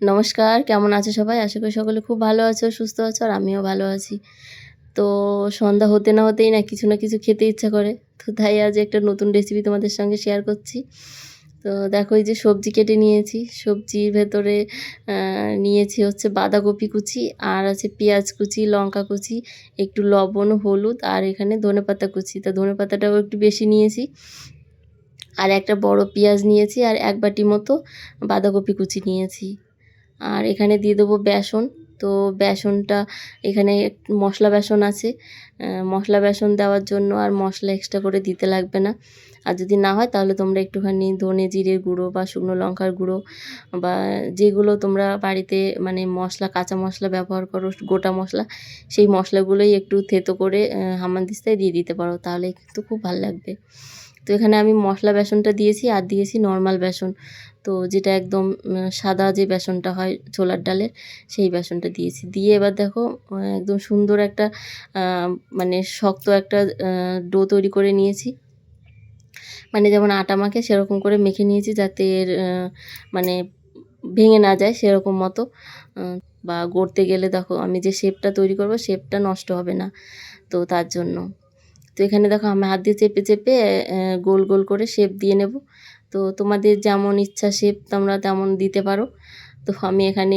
নমস্কার, কেমন আছো সবাই? আশা করি সকলে খুব ভালো আছো, সুস্থ আছো, আর আমিও ভালো আছি। তো সন্ধ্যা হতে না হতেই না কিছু না কিছু খেতে ইচ্ছা করে। তো তাই আজ একটা নতুন রেসিপি তোমাদের সঙ্গে শেয়ার করছি। তো দেখো এই যে সবজি কেটে নিয়েছি। সবজির ভেতরে নিয়েছি হচ্ছে বাঁধাকপি কুচি, আর আছে পেঁয়াজ কুচি, লঙ্কা কুচি, একটু লবণ, হলুদ, আর এখানে ধনেপাতা কুচি। তো ধনেপাতাটাও একটু বেশি নিয়েছি। আর একটা বড় পেঁয়াজ নিয়েছি, আর এক বাটি মতো বাঁধাকপি কুচি নিয়েছি। আর এখানে দিয়ে দেবো বেসন। তো বেসনটা এখানে মশলা বেসন আছে। মশলা বেসন দেওয়ার জন্য আর মশলা এক্সট্রা করে দিতে লাগবে না। আর যদি না হয় তাহলে তোমরা একটুখানি ধনে জিরের গুঁড়ো বা শুকনো লঙ্কার গুঁড়ো বা যেগুলো তোমরা বাড়িতে মানে মশলা, কাঁচা মশলা ব্যবহার করো, গোটা মশলা, সেই মশলাগুলোই একটু থেতো করে হামানদিস্তায় দিয়ে দিতে পারো। তাহলে কিন্তু খুব ভালো লাগবে। তো এখানে আমি মশলা বেসনটা দিয়েছি আর দিয়েছি নর্মাল বেসন। তো যেটা একদম সাদা যে বেসনটা হয় ছোলার ডালের, সেই বেসনটা দিয়েছি। দিয়ে এবার দেখো একদম সুন্দর একটা মানে শক্ত একটা ডো তৈরি করে নিয়েছি। মানে যেমন আটা মাখে সেরকম করে মেখে নিয়েছি যাতে এর মানে ভেঙে না যায় সেরকম মতো। বা গড়তে গেলে দেখো আমি যে শেপটা তৈরি করব শেপটা নষ্ট হবে না। তো তার জন্য। তো এখানে দেখো আমি হাত দিয়ে চেপে চেপে গোল গোল করে শেপ দিয়ে নেব। তো তোমাদের যেমন ইচ্ছা শেপ তোমরা তেমন দিতে পারো। তো আমি এখানে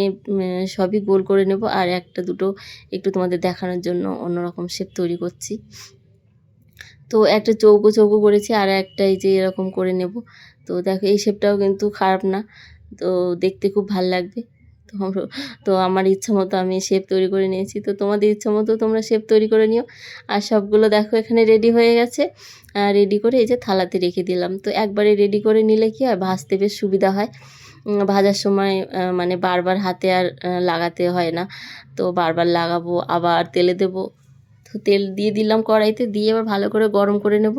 সবই গোল করে নেব আর একটা দুটো একটু তোমাদের দেখানোর জন্য অন্যরকম শেপ তৈরি করছি। তো একটা চৌকো চৌকো করেছি আর একটা এই যে এরকম করে নেব। তো দেখো এই শেপটাও কিন্তু খারাপ না। তো দেখতে খুব ভালো লাগবে। তো তো আমার ইচ্ছা মতো আমি শেপ তৈরি করে নিয়েছি। তো তোমাদের ইচ্ছা মতো তোমরা শেপ তৈরি করে নিও। আর সবগুলো দেখো, এখানে রেডি হয়ে গেছে। রেডি করে এই যে থালাতে রেখে দিলাম। তো একবারে রেডি করে নিলে কি হয়? ভাজতে বেশ সুবিধা হয়। ভাজার সময় মানে বারবার হাতে আর লাগাতে হয় না। তো বারবার লাগাবো, আবার তেলে দেবো। তো তেল দিয়ে দিলাম কড়াইতে, দিয়ে এবার ভালো করে গরম করে নেব।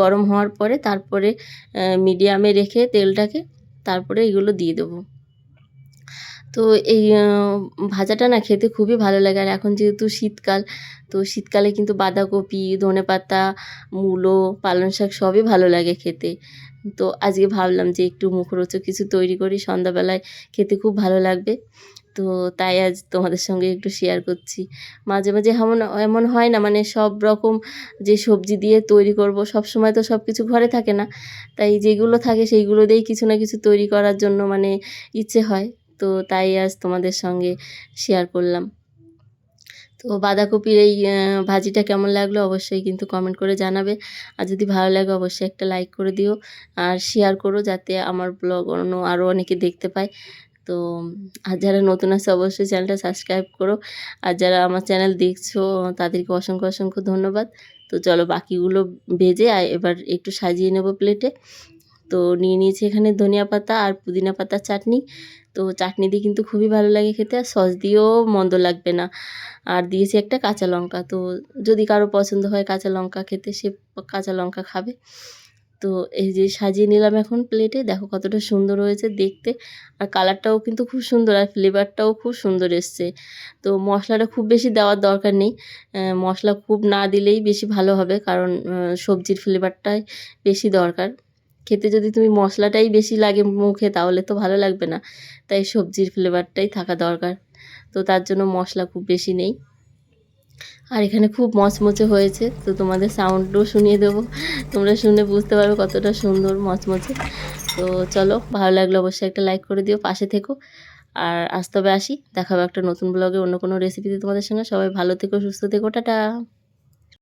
গরম হওয়ার পরে তারপরে মিডিয়ামে রেখে তেলটাকে তারপরে এগুলো দিয়ে দেবো। তো এই ভাজাটা না খেতে খুবই ভালো লাগে। আর এখন যেহেতু শীতকাল, তো শীতকালে কিন্তু বাঁধাকপি, ধনেপাতা, মূলো, পালং শাক সবই ভালো লাগে খেতে। তো আজকে ভাবলাম যে একটু মুখরোচক কিছু তৈরি করি, সন্ধ্যাবেলায় খেতে খুব ভালো লাগবে। তো তাই আজ তোমাদের সঙ্গে একটু শেয়ার করছি। মাঝে মাঝে এমন এমন হয় না মানে সব রকম যে সবজি দিয়ে তৈরি করব, সব সময় তো সব কিছু ঘরে থাকে না। তাই যেগুলো থাকে সেইগুলো দিয়েই কিছু না কিছু তৈরি করার জন্য মানে ইচ্ছে হয়। তো তাই আজ তোমাদের সঙ্গে শেয়ার করলাম। তো বাঁধাকপির এই ভাজিটা কেমন লাগল অবশ্যই কিন্তু কমেন্ট করে জানাবে। আর যদি ভালো লাগে অবশ্যই একটা লাইক করে দিও। আর শেয়ার করো যাতে আমার ব্লগ অন্য আরও অনেকে দেখতে পায়। তো, আর যারা নতুন আছে অবশ্যই চ্যানেলটা সাবস্ক্রাইব করো। আর যারা আমার চ্যানেল দেখছ, তাদেরকে অসংখ্য অসংখ্য ধন্যবাদ। তো চলো বাকিগুলো ভেজে এবার একটু সাজিয়ে নেব প্লেটে তো নিয়ে নিয়েছি এখানে ধনিয়া পাতা আর পুদিনা পাতার চাটনি। তো চাটনি দিয়ে কিন্তু খুবই ভালো লাগে খেতে আর সস দিয়েও মন্দ লাগবে না। আর দিয়েছি একটা কাঁচা লঙ্কা। তো যদি কারও পছন্দ হয় কাঁচা লঙ্কা খেতে সে কাঁচা লঙ্কা খাবে। তো এই যে সাজিয়ে নিলাম এখন প্লেটে দেখো কতটা সুন্দর হয়েছে দেখতে। আর কালারটাও কিন্তু খুব সুন্দর আর ফ্লেভারটাও খুব সুন্দর এসছে। তো মশলাটা খুব বেশি দেওয়ার দরকার নেই। মশলা খুব না দিলেই বেশি ভালো হবে কারণ সবজির ফ্লেভারটাই বেশি দরকার। খেতে যদি তুমি মশলাটাই বেশি লাগে মুখে, তাহলে তো ভালো লাগবে না। তাই সবজির ফ্লেভারটাই থাকা দরকার। তো তার জন্য মশলা খুব বেশি নেই। আর এখানে খুব মচমচে হয়েছে, তো তোমাদের সাউন্ডও শুনিয়ে দেবো। তোমরা শুনে বুঝতে পারবে কতটা সুন্দর মচমচে। তো চলো, ভালো লাগলে অবশ্যই একটা লাইক করে দিও, পাশে থেকো। আর আজ তবে আসি দেখাবো একটা নতুন ব্লগে অন্য কোনো রেসিপিতে তোমাদের সঙ্গে। সবাই ভালো থেকো, সুস্থ থেকো, টাটা!